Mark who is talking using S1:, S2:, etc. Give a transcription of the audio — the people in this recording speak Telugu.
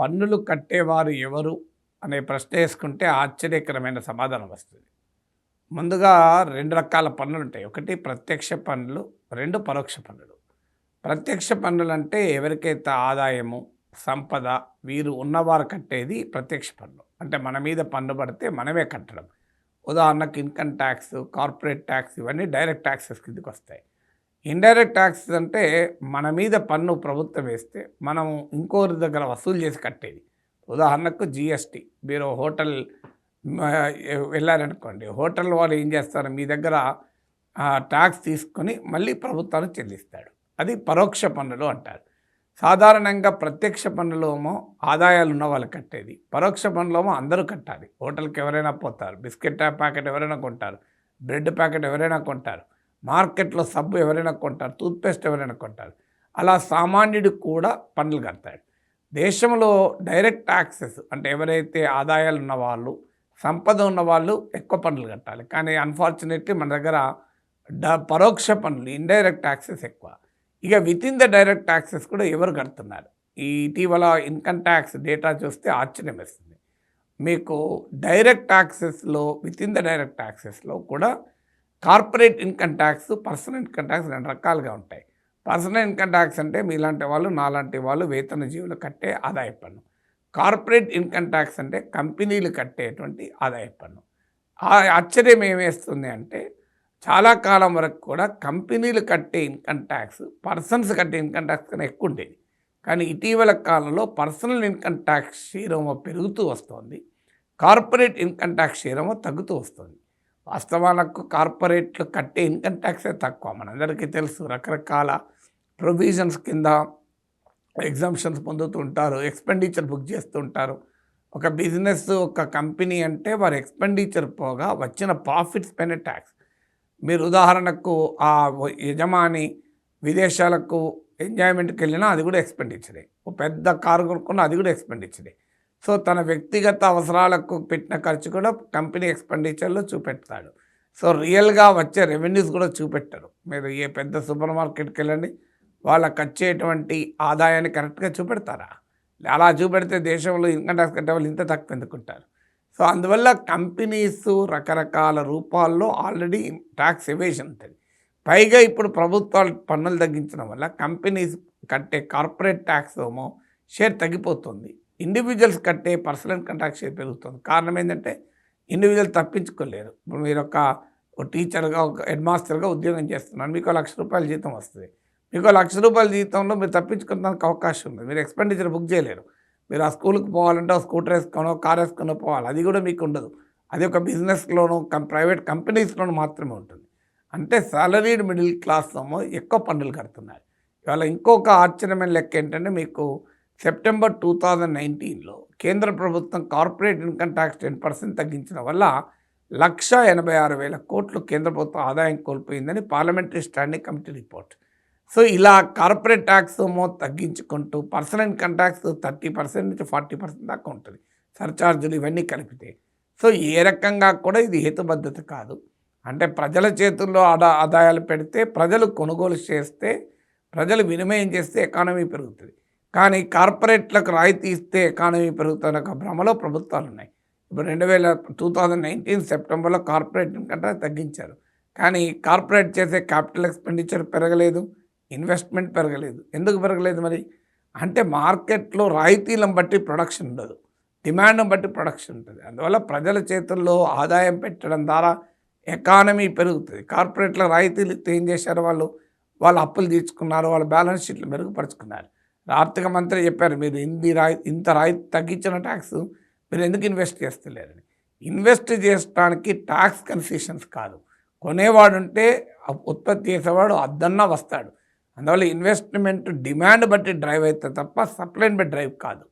S1: పన్నులు కట్టేవారు ఎవరు అనే ప్రశ్న వేసుకుంటే ఆశ్చర్యకరమైన సమాధానం వస్తుంది. ముందుగా రెండు రకాల పన్నులు ఉంటాయి. ఒకటి ప్రత్యక్ష పన్నులు రెండు పరోక్ష పన్నులు. ప్రత్యక్ష పన్నులు అంటే ఎవరికైతే ఆదాయము సంపద వీరు ఉన్నవారు కట్టేది ప్రత్యక్ష పన్ను. అంటే మన మీద పన్ను పడితే మనమే కట్టడం. ఉదాహరణకు ఇన్కమ్ ట్యాక్స్ కార్పొరేట్ ట్యాక్స్ ఇవన్నీ డైరెక్ట్ ట్యాక్సెస్ కిందకి వస్తాయి. ఇండైరెక్ట్ ట్యాక్స్ అంటే మన మీద పన్ను ప్రభుత్వం వేస్తే మనం ఇంకోరి దగ్గర వసూలు చేసి కట్టేది. ఉదాహరణకు జిఎస్టీ మీరు హోటల్ వెళ్ళారనుకోండి. హోటల్ వాళ్ళు ఏం చేస్తారు? మీ దగ్గర ట్యాక్స్ తీసుకొని మళ్ళీ ప్రభుత్వానికి చెల్లిస్తాడు. అది పరోక్ష పన్నులు అంటారు. సాధారణంగా ప్రత్యక్ష పన్నులేమో ఆదాయాలు ఉన్న వాళ్ళు కట్టేది. పరోక్ష పన్నులేమో అందరూ కట్టాలి. హోటల్కి ఎవరైనా పోతారు. బిస్కెట్ ప్యాకెట్ ఎవరైనా కొంటారు. బ్రెడ్ ప్యాకెట్ ఎవరైనా కొంటారు. మార్కెట్లో సబ్బు ఎవరైనా కొంటారు టూత్పేస్ట్ ఎవరైనా కొంటారు అలా సామాన్యుడికి కూడా పన్నులు కడతాడు. దేశంలో డైరెక్ట్ ట్యాక్సెస్ అంటే ఎవరైతే ఆదాయాలు ఉన్న వాళ్ళు సంపద ఉన్న వాళ్ళు ఎక్కువ పన్నులు కట్టాలి. కానీ అన్ఫార్చునేట్లీ మన దగ్గర డ పరోక్ష పన్నులు ఇండైరెక్ట్ ట్యాక్సెస్ ఎక్కువ. ఇక within the direct taxes కూడా ఎవరు కడుతున్నారు? ఈ ఇటీవల ఇన్కమ్ ట్యాక్స్ డేటా చూస్తే ఆశ్చర్యం వేస్తుంది. మీకు డైరెక్ట్ ట్యాక్సెస్లో విత్ ఇన్ ద డైరెక్ట్ ట్యాక్సెస్లో కూడా corporate income tax personal income tax రెండు రకాలుగా ఉంటాయి. పర్సనల్ ఇన్కమ్ ట్యాక్స్ అంటే మీలాంటి వాళ్ళు నాలాంటి వాళ్ళు వేతన జీవులు కట్టే ఆదాయ పన్ను. కార్పొరేట్ ఇన్కమ్ ట్యాక్స్ అంటే కంపెనీలు కట్టేటువంటి ఆదాయ పన్ను. ఆ ఆశ్చర్యం ఏమేస్తుంది అంటే చాలా కాలం వరకు కూడా కంపెనీలు కట్టే ఇన్కమ్ ట్యాక్స్ పర్సన్స్ కట్టే ఇన్కమ్ ట్యాక్స్ కన్నా ఎక్కువ ఉండేది. కానీ ఇటీవల కాలంలో పర్సనల్ ఇన్కమ్ ట్యాక్స్ క్షీరమో పెరుగుతూ వస్తుంది. కార్పొరేట్ ఇన్కమ్ ట్యాక్స్ క్షీరమో తగ్గుతూ వస్తుంది. వాస్తవాలకు కార్పొరేట్లు కట్టే ఇన్కమ్ ట్యాక్సే తక్కువ. మనందరికీ తెలుసు రకరకాల ప్రొవిజన్స్ కింద ఎగ్జామ్షన్స్ పొందుతుంటారు ఎక్స్పెండిచర్ బుక్ చేస్తుంటారు ఒక బిజినెస్ ఒక కంపెనీ అంటే వారి ఎక్స్పెండిచర్ పోగా వచ్చిన ప్రాఫిట్స్ పైన ట్యాక్స్. మీరు ఉదాహరణకు ఆ యజమాని విదేశాలకు ఎంజాయ్మెంట్కి వెళ్ళినా అది కూడా ఎక్స్పెండిచరే. ఒక పెద్ద కారు కొనుక్కున్నా అది కూడా ఎక్స్పెండిచరే. సో తన వ్యక్తిగత అవసరాలకు పెట్టిన ఖర్చు కూడా కంపెనీ ఎక్స్పెండిచర్లో చూపెడతాడు. సో రియల్గా వచ్చే రెవెన్యూస్ కూడా చూపెట్టరు. మీరు ఏ పెద్ద సూపర్ మార్కెట్కి వెళ్ళండి వాళ్ళకి వచ్చేటువంటి ఆదాయాన్ని కరెక్ట్గా చూపెడతారా? అలా చూపెడితే దేశంలో ఇన్కమ్ ట్యాక్స్ కట్టే వాళ్ళు ఇంత తక్కువ ఎందుకుంటారు? సో అందువల్ల కంపెనీస్ రకరకాల రూపాల్లో ఆల్రెడీ ట్యాక్స్ ఎవేషన్ ఉంటుంది. పైగా ఇప్పుడు ప్రభుత్వాలు పన్నులు తగ్గించడం వల్ల కంపెనీస్ కట్టే కార్పొరేట్ ట్యాక్స్ ఏమో షేర్ తగ్గిపోతుంది. ఇండివిజువల్స్ కట్టే పర్సనల్ ఇన్కమ్ షేర్ పెరుగుతుంది. కారణం ఏంటంటే ఇండివిజువల్ తప్పించుకోలేరు. ఇప్పుడు మీరు ఒక టీచర్గా ఒక హెడ్ మాస్టర్గా ఉద్యోగం చేస్తున్నారు. మీకు లక్ష రూపాయల జీతం వస్తుంది. మీకు లక్ష రూపాయల జీతంలో మీరు తప్పించుకోవడానికి అవకాశం ఉంది. మీరు ఎక్స్పెండిచర్ బుక్ చేయలేరు. మీరు ఆ స్కూల్కి పోవాలంటే ఆ స్కూటర్ వేసుకోనో కార్ వేసుకొని పోవాలి. అది కూడా మీకు ఉండదు. అది ఒక బిజినెస్లోనూ కం ప్రైవేట్ కంపెనీస్లోనూ మాత్రమే ఉంటుంది. అంటే సాలరీడ్ మిడిల్ క్లాస్ ఏమో ఎక్కువ పన్నులు కడుతున్నారు. ఇవాళ ఇంకొక ఆశ్చర్యమైన లెక్క ఏంటంటే మీకు సెప్టెంబర్ టూ థౌజండ్ నైన్టీన్లో కేంద్ర ప్రభుత్వం corporate income tax ten percent తగ్గించడం వల్ల లక్ష ఎనభై ఆరు వేల కోట్లు కేంద్ర ప్రభుత్వం ఆదాయం కోల్పోయిందని parliamentary standing committee report. So ఇలా కార్పొరేట్ ట్యాక్స్ ఏమో తగ్గించుకుంటూ personal income tax thirty percent నుంచి ఫార్టీ పర్సెంట్ దాకా ఉంటుంది. సర్చార్జులు ఇవన్నీ కలిపితే. సో ఏ రకంగా కూడా ఇది హేతుబద్ధత కాదు. అంటే ప్రజల చేతుల్లో ఆదా ఆదాయాలు పెడితే ప్రజలు కొనుగోలు చేస్తే ప్రజలు వినిమయం చేస్తే ఎకానమీ పెరుగుతుంది. కానీ కార్పొరేట్లకు రాయితీ ఇస్తే ఎకానమీ పెరుగుతున్న ఒక భ్రమలో ప్రభుత్వాలు ఉన్నాయి. ఇప్పుడు రెండు వేల టూ థౌజండ్ నైన్టీన్ సెప్టెంబర్లో కార్పొరేట్ ఇన్కమ్ తగ్గించారు. కానీ కార్పొరేట్ చేసే క్యాపిటల్ ఎక్స్పెండిచర్ పెరగలేదు ఇన్వెస్ట్మెంట్ పెరగలేదు. ఎందుకు పెరగలేదు మరి? అంటే మార్కెట్లో రాయితీలను బట్టి ప్రొడక్షన్ ఉండదు డిమాండ్ను బట్టి ప్రొడక్షన్ ఉంటుంది. అందువల్ల ప్రజల చేతుల్లో ఆదాయం పెట్టడం ద్వారా ఎకానమీ పెరుగుతుంది. కార్పొరేట్ల రాయితీలు ఇస్తే ఏం చేశారు వాళ్ళు? వాళ్ళు అప్పులు తీర్చుకున్నారు వాళ్ళ బ్యాలెన్స్ షీట్లు మెరుగుపరుచుకున్నారు. ఆర్థిక మంత్రి చెప్పారు మీరు ఇంది రాయి ఇంత రాయి తగ్గించిన ట్యాక్స్ మీరు ఎందుకు ఇన్వెస్ట్ చేస్తలేరని. ఇన్వెస్ట్ చేయడానికి ట్యాక్స్ కన్సెషన్స్ కాదు. కొనేవాడు ఉంటే ఉత్పత్తి చేసేవాడు అద్దన్నా వస్తాడు. అందువల్ల ఇన్వెస్ట్మెంట్ డిమాండ్ బట్టి డ్రైవ్ అవుతుంది తప్ప సప్లైని బట్టి డ్రైవ్ కాదు.